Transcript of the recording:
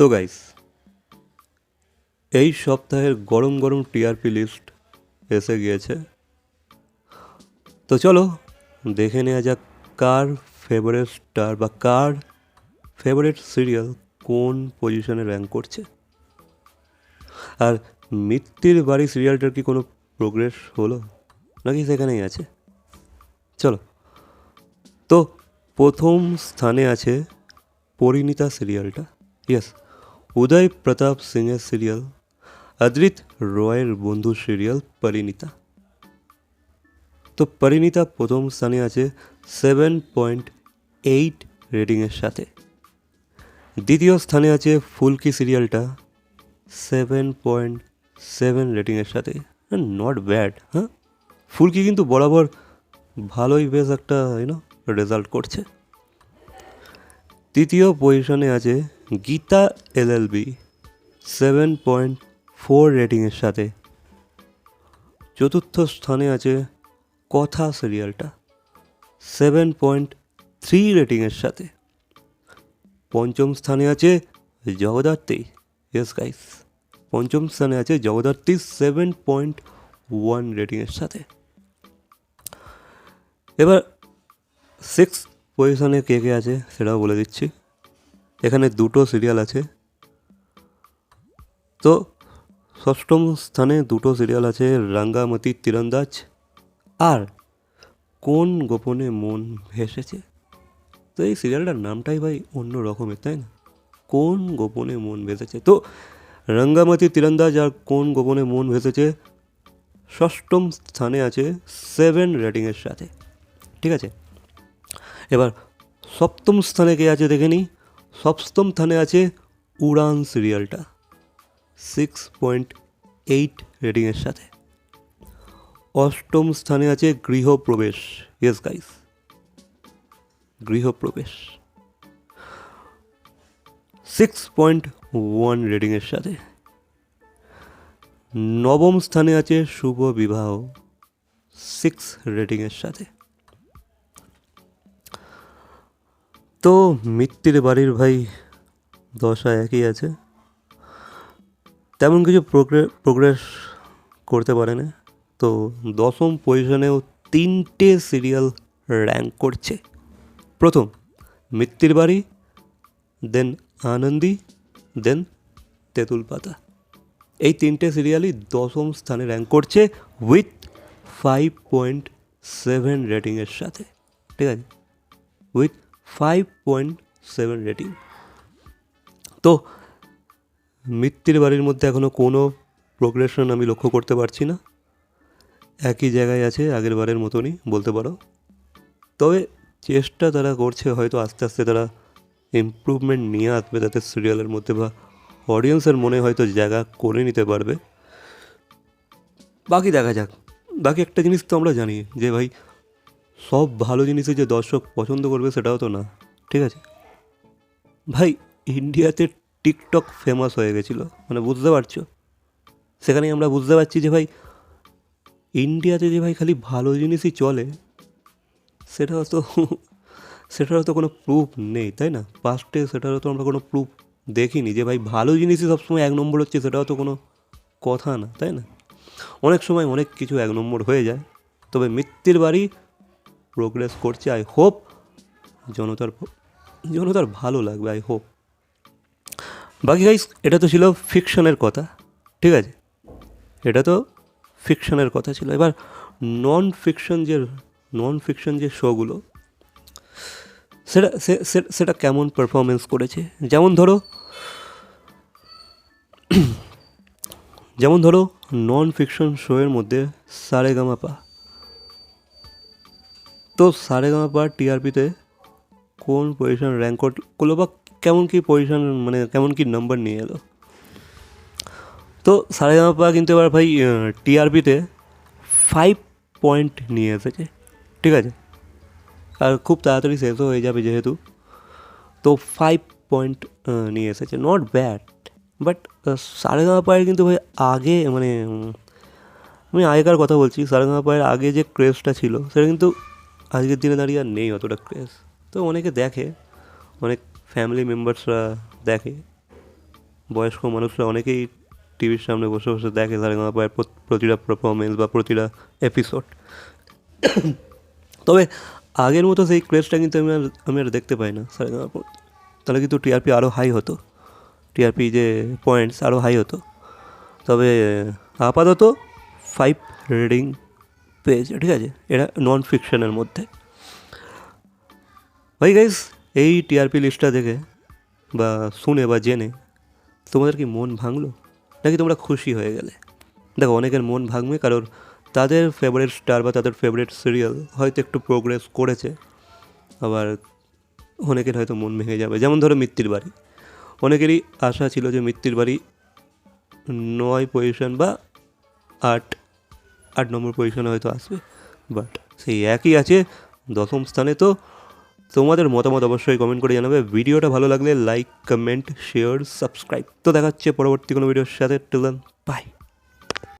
তো গাইস এই সপ্তাহের গরম গরম টিআরপি লিস্ট এসে গিয়েছে। তো চলো, দেখে নেওয়া যাক কার ফেভারিট স্টার বা কার ফেভারেট সিরিয়াল কোন পজিশনে র্যাঙ্ক করছে। আর মিত্তির বাড়ি সিরিয়ালটার কি কোনো প্রোগ্রেস হলো? নাকি সেখানেই আছে? চলো। তো প্রথম স্থানে আছে পরিণীতা সিরিয়ালটা ইয়েস উদয় প্রতাপ সিংয়ের সিরিয়াল, অদ্রিত রয়ের বন্ধু সিরিয়াল পরিণীতা। তো পরিণীতা প্রথম স্থানে আছে সেভেন পয়েন্ট এইট রেটিংয়ের সাথে। দ্বিতীয় স্থানে আছে ফুলকি সিরিয়ালটা সেভেন পয়েন্ট সেভেন রেটিংয়ের সাথে। নট ব্যাড হ্যাঁ? ফুলকি কিন্তু বরাবর ভালোই বেশ একটা ইউনো রেজাল্ট করছে। তৃতীয় পজিশনে আছে Geeta LLB seven point four রেটিংয়ের সাথে। চতুর্থ স্থানে আছে কথা সিরিয়ালটা সেভেন পয়েন্ট থ্রি রেটিংয়ের সাথে। পঞ্চম স্থানে আছে জগদ্ধাত্রী ইয়েস গাইস পঞ্চম স্থানে আছে জগদ্ধাত্রী সেভেন পয়েন্ট ওয়ান রেটিংয়ের সাথে। এবার সিক্স পজিশনে কে কে আছে সেটাও বলে দিচ্ছি। এখানে দুটো সিরিয়াল আছে। তো, ষষ্ঠম স্থানে দুটো সিরিয়াল আছে রাঙ্গামতি তীরন্দাজ। আর কোন গোপনে মন ভেসেছে তো এই সিরিয়ালটার নামটাই ভাই অন্য রকমের, তাই না? কোন গোপনে মন ভেসেছে তো রঙ্গামতি তীরন্দাজ আর কোন গোপনে মন ভেসেছে ষষ্ঠম স্থানে আছে সেভেন রেটিংয়ের সাথে। ঠিক আছে? এবার সপ্তম স্থানে কে আছে দেখে নিই। সপ্তম স্থানে আছে উড়ান সিরিয়ালটা। সিক্স পয়েন্ট এইট রেটিংয়ের সাথে। অষ্টম স্থানে আছে Grihapravesh. Yes guys Grihapravesh. Six point one রেটিংয়ের সাথে। নবম স্থানে আছে শুভ বিবাহ। সিক্স রেটিংয়ের সাথে। তো মিত্তির বাড়ির ভাই দশা একই আছে। তেমন কিছু প্রোগ্রেস করতে পারে না তো দশম পজিশনেও তিনটে সিরিয়াল র্যাঙ্ক করছে। প্রথম, মিত্তির বাড়ি দেন আনন্দি দেন তেঁতুল পাতা। এই তিনটে সিরিয়ালই দশম স্থানে র্যাঙ্ক করছে উইথ ফাইভ পয়েন্ট সেভেন রেটিংয়ের সাথে। ঠিক আছে? With five point seven rating তো মিত্তির বাড়ির মধ্যে এখনও কোনো প্রোগ্রেশন আমি লক্ষ্য করতে পারছি না। একই জায়গায় আছে, আগের বারের মতনই, বলতে পারো। তবে চেষ্টা তারা করছে, হয়তো আস্তে আস্তে তারা ইমপ্রুভমেন্ট নিয়ে আসবে তাদের সিরিয়ালের মধ্যে বা অডিয়েন্সের মনে হয়তো জায়গা করে নিতে পারবে। বাকি দেখা যাক। বাকি একটা জিনিস তো আমরা জানি, যে ভাই সব ভালো জিনিসে যে দর্শক পছন্দ করবে সেটাও তো না। ঠিক আছে? ভাই, ইন্ডিয়াতে টিকটক ফেমাস হয়ে গেছিল মানে বুঝতে পারছ? সেখানেই আমরা বুঝতে পারছি যে ভাই, ইন্ডিয়াতে যে ভাই খালি ভালো জিনিসই চলে, সেটাও তো, সেটারও তো কোনো প্রুফ নেই, তাই না? পাস্টে সেটারও তো আমরা কোনো প্রুফ দেখিনি যে ভাই ভালো জিনিসই সবসময় এক নম্বর হচ্ছে, সেটাও তো কোনো কথা না, তাই না? অনেক সময় অনেক কিছু এক নম্বর হয়ে যায়, তবে মৃত্যুর বাড়ি প্রোগ্রেস করছে আই হোপ জনতার জনতার ভালো লাগবে আই হোপ বাকি গাইস এটা তো ছিল ফিকশনের কথা, ঠিক আছে? এটা তো ফিকশনের কথা ছিল। এবার নন ফিকশন যে নন ফিকশন যে শোগুলো সেটা সেটা কেমন পারফরমেন্স করেছে? যেমন ধরো যেমন ধরো নন ফিকশন শোয়ের মধ্যে সারেগামাপা। তো সাড়ে সারেগামাপা টিআরপিতে কোন পজিশন র্যাঙ্ক করল বা কেমন কী পজিশন মানে কেমন কী নাম্বার নিয়ে এলো? তো সারেগামাপা কিন্তু এবার ভাই টিআরপিতে ফাইভ পয়েন্ট নিয়ে এসেছে, ঠিক আছে? আর খুব তাড়াতাড়ি শেষও হয়ে যাবে যেহেতু। তো ফাইভ পয়েন্ট নিয়ে এসেছে নট ব্যাড বাট সারেগামাপায়ের কিন্তু ভাই আগে মানে আমি আগেকার কথা বলছি সারেগামাপায়ের আগে যে ক্রেজটা ছিল, সেটা কিন্তু আজকের দিনে দাঁড়িয়ে আর নেই অতটা ক্রেজ তো অনেকে দেখে, অনেক ফ্যামিলি মেম্বার্সরা দেখে, বয়স্ক মানুষরা অনেকেই টিভির সামনে বসে বসে দেখে সারেগামাপার প্রতিটা পারফরমেন্স বা প্রতিটা এপিসোড তবে আগের মতো সেই ক্রেজটা কিন্তু আমি আর আমি আর দেখতে পাই না সারেগামাপার তাহলে কিন্তু টিআরপি আরও হাই হতো। টিআরপি যে পয়েন্টস আরও হাই হতো। তবে আপাতত ফাইভ রিডিং পেজ, ঠিক আছে? এটা নন ফিকশনের মধ্যে। ভাই গাইস এই টিআরপি লিস্টটা দেখে বা শুনে বা জেনে তোমাদের কি মন ভাঙলো? নাকি তোমরা খুশি হয়ে গেলে? দেখো, অনেকের মন ভাঙবে কারণ তাদের ফেভারিট স্টার বা তাদের ফেভারিট সিরিয়াল হয়তো একটু প্রোগ্রেস করেছে, আবার অনেকের হয়তো মন ভেঙে যাবে। যেমন ধরো মৃত্যুর বাড়ি। অনেকেরই আশা ছিল যে মৃত্যুর বাড়ি নয় পজিশন বা আট আট নম্বর পজিশনে হয়তো আসবে বাট সেই একই আছে, দশম স্থানে তো। তোমাদের মতামত অবশ্যই কমেন্ট করে জানাবে। ভিডিওটা ভালো লাগলে লাইক কমেন্ট শেয়ার সাবস্ক্রাইব তো দেখাচ্ছে পরবর্তী কোনো ভিডিওর সাথে। Till by